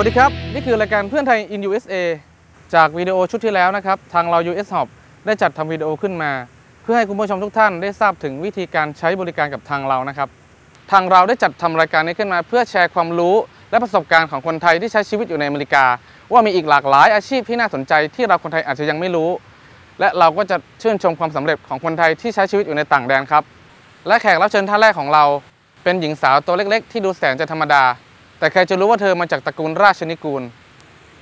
วัสดีครับ นี่คือรายการเพื่อนไทย in USA จากวิดีโอชุดที่แล้วนะครับ ทางเรา US Hop ได้จัดทำวิดีโอขึ้นมา เพื่อให้คุณผู้ชมทุกท่านได้ทราบถึงวิธีการใช้บริการกับทางเรานะครับ ทางเราได้จัดทำรายการนี้ขึ้นมา เพื่อแชร์ความรู้ และประสบการณ์ของคนไทยที่ใช้ชีวิตอยู่ในอเมริกา ว่ามีอีกหลากหลายอาชีพที่น่าสนใจที่เราคนไทยอาจจะยังไม่รู้ และเราก็จะชื่นชมความสำเร็จของคนไทยที่ใช้ชีวิตอยู่ในต่างแดนครับ และแขกรับเชิญท่านแรกของเรา เป็นหญิงสาวตัวเล็ก ๆ ที่ดูแสนจะธรรมดา แต่ใครจะรู้ว่าเธอมาจากตระกูลราชนิกูล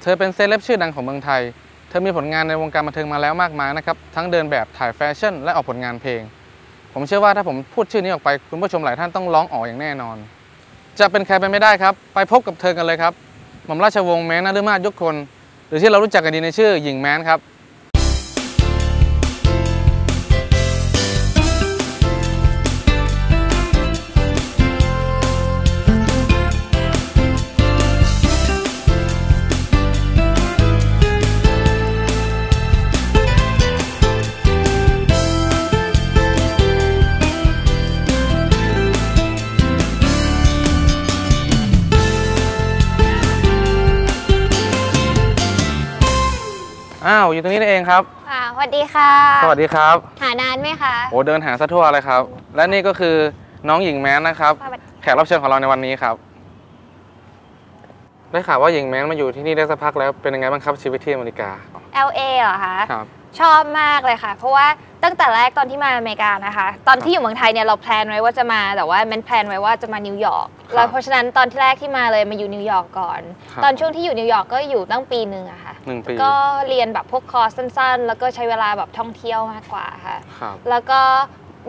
เธอเป็นเซเลบชื่อดังของเมืองไทย เธอมีผลงานในวงการบันเทิงมาแล้วมากมายนะครับ ทั้งเดินแบบถ่ายแฟชั่น และออกผลงานเพลง ผมเชื่อว่าถ้าผมพูดชื่อนี้ออกไป คุณผู้ชมหลายท่านต้องร้องอ๋ออย่างแน่นอน จะเป็นใครไปไม่ได้ครับ ไปพบกับเธอกันเลยครับหม่อมราชวงศ์แม้นฤมาศยกคน หรือที่เรารู้จักกันดีในชื่อหญิงแม้นครับ อ้าวอยู่ตรงนี้นี่เองครับค่ะสวัสดีค่ะ สวัสดีครับ หานานไหมคะโอ้เดินหาซะทั่วเลยครับ และนี่ก็คือน้องหญิงแม้นนะครับ สวัสดีแขกรับเชิญของเราในวันนี้ครับ ได้ข่าวว่าหญิงแม้นมาอยู่ที่นี่ได้สักพักแล้วเป็นยังไงบ้างครับชีวิตที่อเมริกา LA เหรอคะ ครับ ชอบมากเลยค่ะ เพราะว่าตั้งแต่แรกตอนที่มาอเมริกานะคะ ตอนที่อยู่เมืองไทยเนี่ยเราแพลนไว้ว่าจะมาแต่ว่ามันแพลนไว้ว่าจะมานิวยอร์กครับแล้วเพราะฉะนั้นตอนที่แรกที่มาเลยมาอยู่นิวยอร์กก่อน ครับตอนช่วงที่อยู่นิวยอร์กก็อยู่ตั้งปีหนึ่งอะค่ะหนึ่งปี ก็เรียนแบบพวกคอร์สสั้น ๆ แล้วก็ใช้เวลาแบบท่องเที่ยวมากกว่าค่ะ ครับ แล้วก็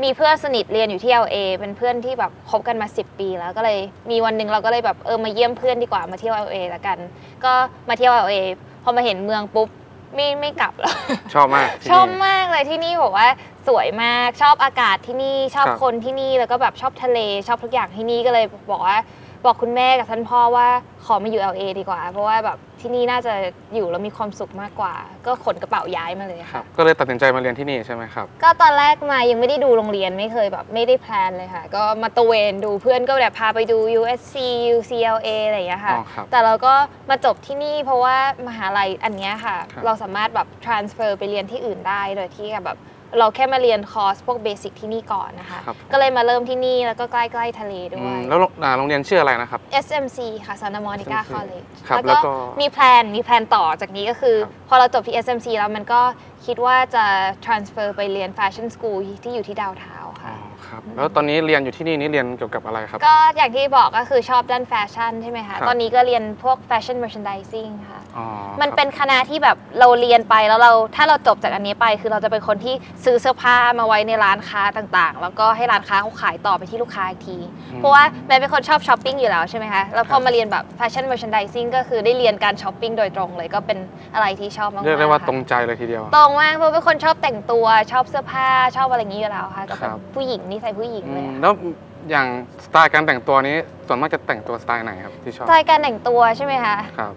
มีเพื่อนสนิทเรียนอยู่ที่ LA เป็นเพื่อนที่แบบคบกันมา 10 ปีแล้วก็เลยมีวันหนึ่งเราก็เลยแบบเออมาเยี่ยมเพื่อนดีกว่ามาเที่ยว LA แล้วกัน ก็มาเที่ยว LA พอมาเห็นเมืองปุ๊บ ไม่ไม่กลับแล้วชอบมากที่ชอบนี่ มากเลยที่นี่บอกว่าสวยมากชอบอากาศที่นี่ชอบครับ คนที่นี่แล้วก็แบบชอบทะเล ชอบทุกอย่างที่นี่ก็เลยบอกว่า บอกคุณแม่กับท่านพ่อว่าขอมาอยู่ LA ดีกว่า เพราะว่าแบบที่นี่น่าจะอยู่แล้วมีความสุขมากกว่า ก็ขนกระเป๋าย้ายมาเลยครัค่ะ บก็เลยตัดสินใจมาเรียนที่นี่ใช่ไหมครับ ก็ตอนแรกมายังไม่ได้ดูโรงเรียนไม่เคยแบบไม่ได้แพลนเลยค่ะ ก็มาตระเวนดูเพื่อนก็แบบพาไปดู USC UCLA อะไรอย่างเงี้ยค่ะ อ๋อครับแต่เราก็มาจบที่นี่เพราะว่ามหาลัยอันเนี้ยค่ะ ครับเราสามารถแบบ transfer ไปเรียนที่อื่นได้โดยที่แบบ เราแค่มาเรียนคอร์สพวกเบสิกที่นี่ก่อนนะคะ ครับ ก็เลยมาเริ่มที่นี่แล้วก็ใกล้ๆทะเลด้อืวยมแล้วโรงอ่าโรงเรียนชื่ออะไรนะครับ SMC ค่ะ Santa Monica SMC College ครับแล้วแล้วก็ก็มีแพลน มีแพลนต่อจากนี้ก็คือ ครับ พอเราจบที่ SMC แล้วมันก็คิดว่าจะ transfer ไปเรียน Fashion School ที่อยู่ที่ดาวเทาวอ๋อค่ะ ครับ แล้วตอนนี้เรียนอยู่ที่นี่นี่เรียนเกี่ยวกับอะไรครับ ก็อย่างที่บอกก็คือชอบด้านแฟชั่นใช่ไหมครัคะบตอนนี้ก็เรียนพวก Fashion Merchandising ค่ะอ๋อ มันครับเป็นคณะที่แบบเราเรียนไปแล้วเราถ้าเราจบจากอันนี้ไป คือเราจะเป็นคนที่ซื้อเสื้อผ้ามาไว้ในร้านค้าต่างๆ แล้วก็ให้ร้านค้าเขาขายต่อไปที่ลูกค้าอีกที เพราะว่าแม่เป็นคนชอบช้อปปิ้งอยู่แล้วใช่ไหมคะแล้วพอมาเรียนแบบ Fashion Merchandising ก็คือได้เรียนการช้อปปิ้งโดยตรงเลยก็เป็นอะไรที่ชอบมากๆเรียกได้ว่าค่ะตรงใจเลยทีเดียว ตรงมากเพราะเป็นคนชอบแต่งตัวชอบเสื้อผ้าชอบอะไรอย่างนี้อยู่แล้วค่ะก็เป็นครับผู้หญิงนิสัยผู้หญิงอืเลยมอะแล้วอย่างสไตล์การแต่งตัวนี้ส่วนมากจะแต่งตัวสไตล์ไหนครับที่ชอบสไตล์การแต่งตัวใช่ไหมคะครับ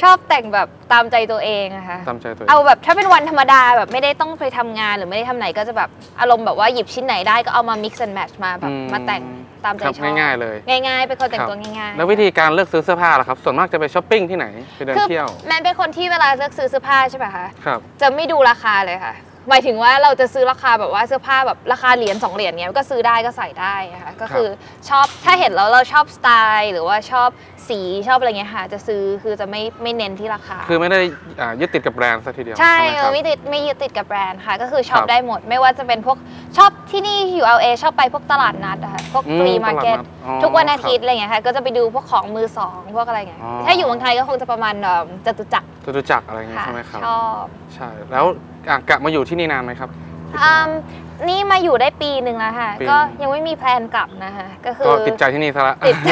ชอบแต่งแบบตามใจตัวเองอะค่ะ ตามใจตัวเองเอาแบบถ้าเป็นวันธรรมดาแบบไม่ได้ต้องไปทำงานหรือไม่ได้ทำไหนก็จะแบบอารมณ์แบบว่าหยิบชิ้นไหนได้ก็เอามา mix and match มาแบบอืมาแต่งตามใจครับชอบง่ายๆเลย ง่ายๆเป็นคนแต่งครับตัวง่ายๆ แล้ววิธีการเลือกซื้อเสื้อผ้าล่ะครับ ส่วนมากจะไปช้อปปิ้งที่ไหน ไปเดินคือเที่ยว แมนเป็นคนที่เวลาเลือกซื้อเสื้อผ้าใช่ป่ะคะ ครับ จะไม่ดูราคาเลยค่ะ หมายถึงว่าเราจะซื้อราคาแบบว่าเสื้อผ้าแบบราคาเหรียญสองเหรียญเงี้ยก็ซื้อได้ก็ใส่ได้อะค่ะก็คือชอบถ้าเห็นแล้วเราชอบสไตล์หรือว่าชอบสีชอบอะไรเงี้ยค่ะจะซื้อคือจะไม่ไม่เน้นที่ราคา คือไม่ได้อ่ายึดติดกับแบรนด์ซะทีเดียว ใช่ไหมครับไม่ติดไม่ยึดติดกับแบรนด์ค่ะ ก็คือช็อคปรับได้หมด ไม่ว่าจะเป็นพวกชอบที่นี่อยู่ LA ชอบไปพวกตลาดนัดอะค่ะพวกอืมฟรีตลามาดร์เก็ตนัดอ๋อทุกวันอาทิตคย์อะไรเงี้ยค่ะก็จะไปดูพวกของมือสองพวกอะไรเงี้ยอ๋อถ้าอยู่เมืองไทยก็คงจะประมาณเอิ่มจตุจักรจตุจักรอะไรอย่างงี้ค่ะใช่ไหมครับชอบใช่แล้ว อะกลับมาอยู่ที่นี่นานไหมครับ อืมนี่มาอยู่ได้ปีหนึ่งแล้วค่ะ ปีก็ยังไม่มีแพลนกลับนะคะ ก็คือก็ติดใจที่นี่ซะละ ติดใจ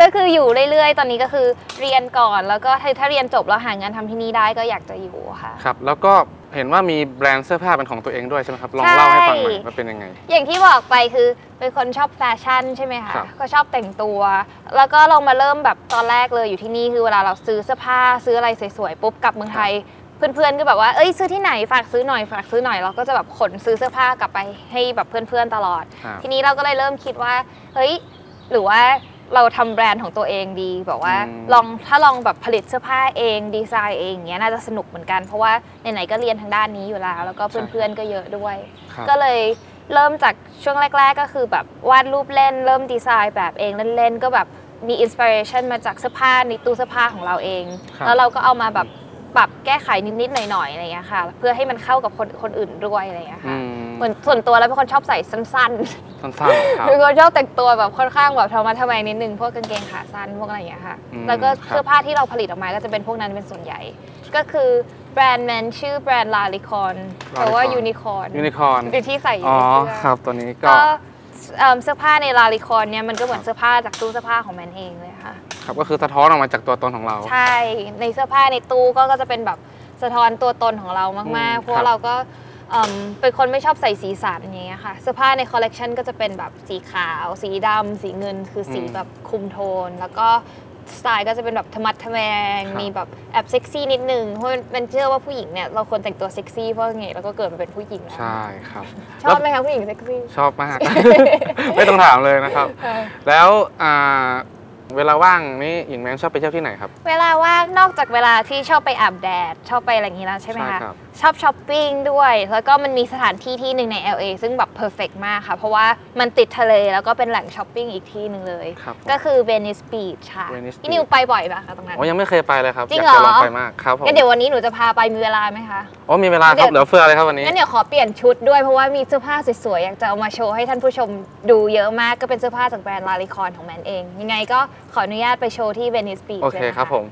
ก็คืออยู่เรื่อยๆ ตอนนี้ก็คือเรียนก่อน แล้วก็ถ้าถ้าเรียนจบแล้วหางานทำที่นี่ได้ก็อยากจะอยู่ค่ะ ครับ แล้วก็เห็นว่ามีแบรนด์เสื้อผ้าเป็นของตัวเองด้วยใช่ไหมครับ ลองเล่าให้ฟังหน่อยใช่ว่าเป็นยังไง อย่างที่บอกไปคือเป็นคนชอบแฟชั่นใช่ไหมคะครับ ก็ชอบแต่งตัว แล้วก็ลองมาเริ่มแบบตอนแรกเลยอยู่ที่นี่คือเวลาเราซื้อเสื้อผ้าซื้ออะไรสวยๆปุ๊บกลับเมืองไทย เพื่อนๆก็แบบว่าเอ้ยซื้อที่ไหนฝากซื้อหน่อยฝากซื้อหน่อยเราก็จะแบบขนซื้อเสื้อผ้ากลับไปให้แบบเพื่อนๆตลอด ครับ ทีนี้เราก็เลยเริ่มคิดว่าเฮ้ยหรือว่าเราทำแบรนด์ของตัวเองดีแบบว่าอืม ลองถ้าลองแบบผลิตเสื้อผ้าเองดีไซน์เองอย่างเงี้ยน่าจะสนุกเหมือนกันเพราะว่าไหนๆก็เรียนทางด้านนี้อยู่แล้ว แล้วก็เพื่อนๆก็เยอะด้วย ครับ ก็เลยเริ่มจากช่วงแรก ๆ ก็คือแบบวาดรูปเล่น เริ่มดีไซน์แบบเองเล่น ๆ ก็แบบมีอินสปิเรชันมาจากเสื้อผ้าในตู้เสื้อผ้าของเราเอง ครับแล้วเราก็เอามาแบบ ปรับแก้ไขนิดๆหน่อยๆอะไรอย่างเงี้ยค่ะ เพื่อให้มันเข้ากับคนคนอื่นด้วยอะไรอย่างเงี้ยอืค่ะมเหมือนส่วนตัวแล้วเป็นคนชอบใส่สั้นสั้นๆครับๆเป็นคนชอบแต่งตัวแบบค่อนข้างแบบธรรมะทำไมนิดนึงพวกกางเกงขาสั้นพวกอะไรอย่างเงี้ยค่ะอืมแล้วก็ครับเสื้อผ้าที่เราผลิตออกมาก็จะเป็นพวกนั้นเป็นส่วนใหญ่ ก็คือแบรนด์แมนชื่อแบรนด์ลาลิคอนแปลว่ายูนิคอร์นยูนิคอร์นอยู่ที่ใส่อยู่อ๋อในเสื้อครับตัวนี้ก็ก็เอิ่มเสื้อผ้าในลาลิคอนเนี่ยมันก็เหมือนเสื้อผ้าจากตู้เสื้อผ้าของแมนเองเลย ค่ะ ครับก็คือสะท้อนออกมาจากตัวตนของเรา ใช่ ในเสื้อผ้าในตู้ก็ก็จะเป็นแบบสะท้อนตัวตนของเรามากอืมๆเพราะครัว่าบเราก็เอิ่มเป็นคนไม่ชอบใส่สีสันอย่างเงี้ยค่ะ เสื้อผ้าในคอลเลกชันก็จะเป็นแบบสีขาว สีดำสีเงิน คือสีแบบคุมโทน แล้วก็สไตล์ก็จะเป็นแบบธรรมัดทแมงมีแบบแอบเซ็กซี่นิดนึง เพราะมันเชื่อว่าผู้หญิงเนี่ยเราควรแต่งตัวเซ็กซี่เพราะไงเราก็เกิดมาเป็นผู้หญิงแล้ว ใช่ครับ ชอบไหมคะผู้หญิงเซ็กซี่ ชอบมาก ไม่ต้องถามเลยนะครับ แล้วอ่า เวลาว่างนี่หญิงแมนชอบไปเที่ยวที่ไหนครับ เวลาว่างนอกจากเวลาที่ชอบไปอาบแดด ชอบไปอะไรอย่างนี้แล้วใช่ไหมใช่คะครับ ชอบช้อปปิ้งด้วย แล้วก็มันมีสถานที่ที่หนึ่งใน LA ซึ่งแบบเพอร์เฟกมากค่ะ เพราะว่ามันติดทะเลแล้วก็เป็นแหล่งช้อปปิ้งอีกที่หนึ่งเลย ครับผม ก็คือ Venice Beach ค่ะ Venice พี่นิวไปบ่อยปะคะตรงนั้นโอ้ยังไม่เคยไปเลยครับจริองยากเหรอจะลองไปมากครับผมงั้นเดี๋ยววันนี้หนูจะพาไปมีเวลาไหมคะโอ้มีเวลาครับเดี๋ยว เหลือเฟือเลยครับวันนี้งั้นเดี๋ยวขอเปลี่ยนชุดด้วยเพราะว่ามีเสื้อผ้าสวยๆ อยากจะเอามาโชว์ให้ท่านผู้ชมดูเยอะมากก็เป็นเสื้อผ้าจากแบรนด์ลาลิคอนของแมนเอง ยังไงก็ขออนุญาตไปโชว์ที่ Venice Beach โอเคลยนะะครับผม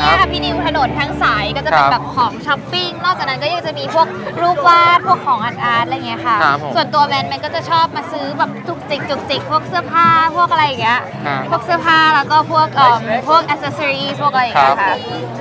ก็เนี่ยค่ะพี่นิวถนนทั้งสายก็จะเป็นครับแบบของช้อปปิ้งนอกจากนั้นก็ยังจะมีพวกรูปวาดพวกของอาร์ตอาร์ตอะไรเงี้ยค่ะ ครับผมส่วนตัวแมนแมนก็จะชอบมาซื้อแบบจุกจิกจุกจิกพวกเสื้อผ้าพวกอะไรอย่างเงี้ยครับพวกเสื้อผ้าแล้วก็พวกเอ่อพวกอ c เซสซอรีพวกอะไรอย่างเงี้ยครัค่ะบ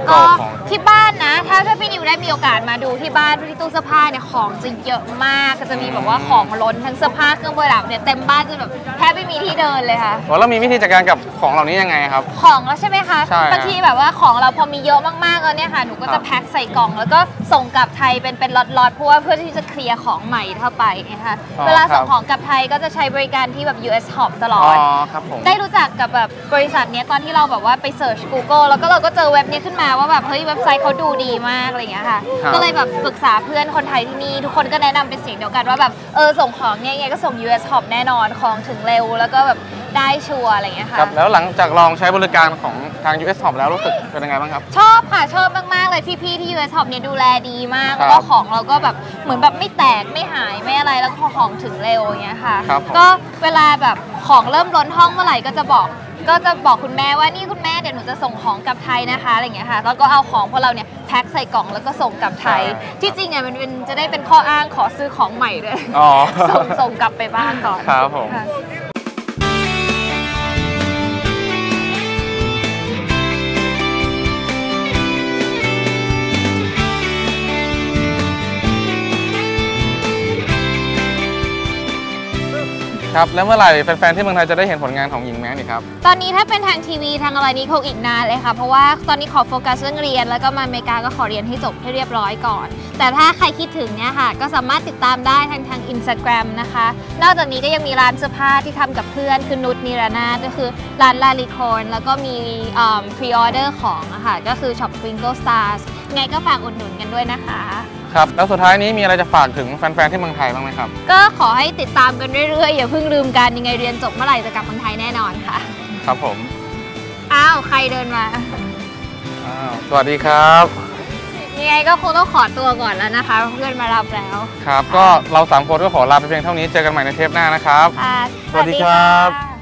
ก็ก็ของที่บ้านนะถ้าถ้าพี่นิวได้มีโอกาสมาดูที่บ้านที่ตู้เสื้อผ้าเนี่ยของจะเยอะมากก็จะมีแบบว่าของล้นทั้งเสื้อผ้าเครื่องประดับเนี่ยเต็มบ้านจนแบบแทบไม่มีที่เดินเลยค่ะโอ้แล้วมีวิธีจัดการกับของเหล่านี้ยังไงครับ ของแล้วใช่ไหมคะใช่ฮะ บางทีแบบว่าของเราพอมีเยอะมากๆแล้วเนี่ยค่ะ หนูก็ครัจะบแพ็คใส่กล่อง แล้วก็ส่งกลับไทยเป็นเป็นล็อตๆเพราะว่าเพื่อที่จะเคลียร์ของใหม่เข้าไปนะคะอ๋อเวลาส่งครับของกลับไทยก็จะใช้บริการที่แบบ US Hop ตลออ๋อดครับผม ได้รู้จักกับแบบบริษัทเนี้ยตอนที่เราแบบว่าไปเสิร์ช Google แล้วก็เราก็เจอเว็บนี้ขึ้นมาว่าแบบเฮ้ยเว็บไซต์เขาดูดีมากอะไรอย่างเงี้ยค่ะ ครับ ก็เลยแบบปรึกษาเพื่อนคนไทยที่นี่ทุกคนก็แนะนำเป็นเสียงเดียวกันว่าแบบเออส่งของเนี่ยยังไงก็ส่ง US Hop แน่นอนของถึงเร็ว แล้วก็แบบ ได้ชัวร์อะไรอย่างเงี้ยค่ะ ครับแล้วหลังจากลองใช้บริการของทาง US Hop แล้วรู้สึกเป็นยังไงบ้างครับ ชอบค่ะ ชอบมาก ๆ เลยพี่ ๆ ที่ US Hop เนี่ยดูแลดีมาก ครัแล้วบก็ของเราก็แบบเหมือนแบบไม่แตกไม่หายไม่อะไรแล้วก็ของถึงเร็วอย่างเงี้ยค่ะ ครับผม ก็เวลาแบบของเริ่มล้นห้องเมื่อไหร่ก็จะบอก ก็จะบอกคุณแม่ว่านี่คุณแม่เดี๋ยวหนูจะส่งของกลับไทยนะคะอะไรอย่างเงี้ยค่ะแล้วก็เอาของพวกเราเนี่ยแพ็คใส่กล่องแล้วก็ส่งกลับไทยใช่ที่จริงอะมันเป็นจะได้เป็นข้ออ้างขอซื้อของใหม่ด้วยอ๋อ ส่งส่งกลับไปบ้านก่อน ครับผม ค่ะ ครับ แล้วเมื่อไหร่แฟนๆที่เมืองไทยจะได้เห็นผลงานของหญิงแมนอีกครับ ตอนนี้ถ้าเป็นทางทีวีทางอะไรนี้คงอีกนานเลยค่ะ เพราะว่าตอนนี้ขอโฟกัสเรื่องเรียน แล้วก็มาอเมริกาก็ขอเรียนให้จบให้เรียบร้อยก่อน แต่ถ้าใครคิดถึงเนี่ยค่ะ ก็สามารถติดตามได้ทางทางอินสตาแกรมนะคะ นอกจากนี้ก็ยังมีร้านเสื้อผ้าที่ทำกับเพื่อนคือนุชนิรนาถก็คือร้านลาลิคอนแล้วก็มีพรีออเดอร์ของอะค่ะก็คือ Shop Twinkle Stars ไงก็ฝากอุดหนุนกันด้วยนะคะ ครับแล้วสุดท้ายนี้มีอะไรจะฝากถึงแฟนๆที่เมืองไทยบ้างไหมครับ ก็ขอให้ติดตามกันเรื่อยๆ อย่าเพิ่งลืมกันยังไงเรียนจบเมื่อไหร่จะกลับเมืองไทยแน่นอนค่ะ ครับผม อ้าวใครเดินมา อ้าวสวัสดีครับนิยังไงก็คงต้องขอตัวก่อนแล้วนะคะ เพื่อนมารับแล้วครับ ก็เราสามคนก็ขอลาไปเพียงเท่านี้เจอกันใหม่ในเทปหน้านะครับค่ะสวัสดีครับค่ะ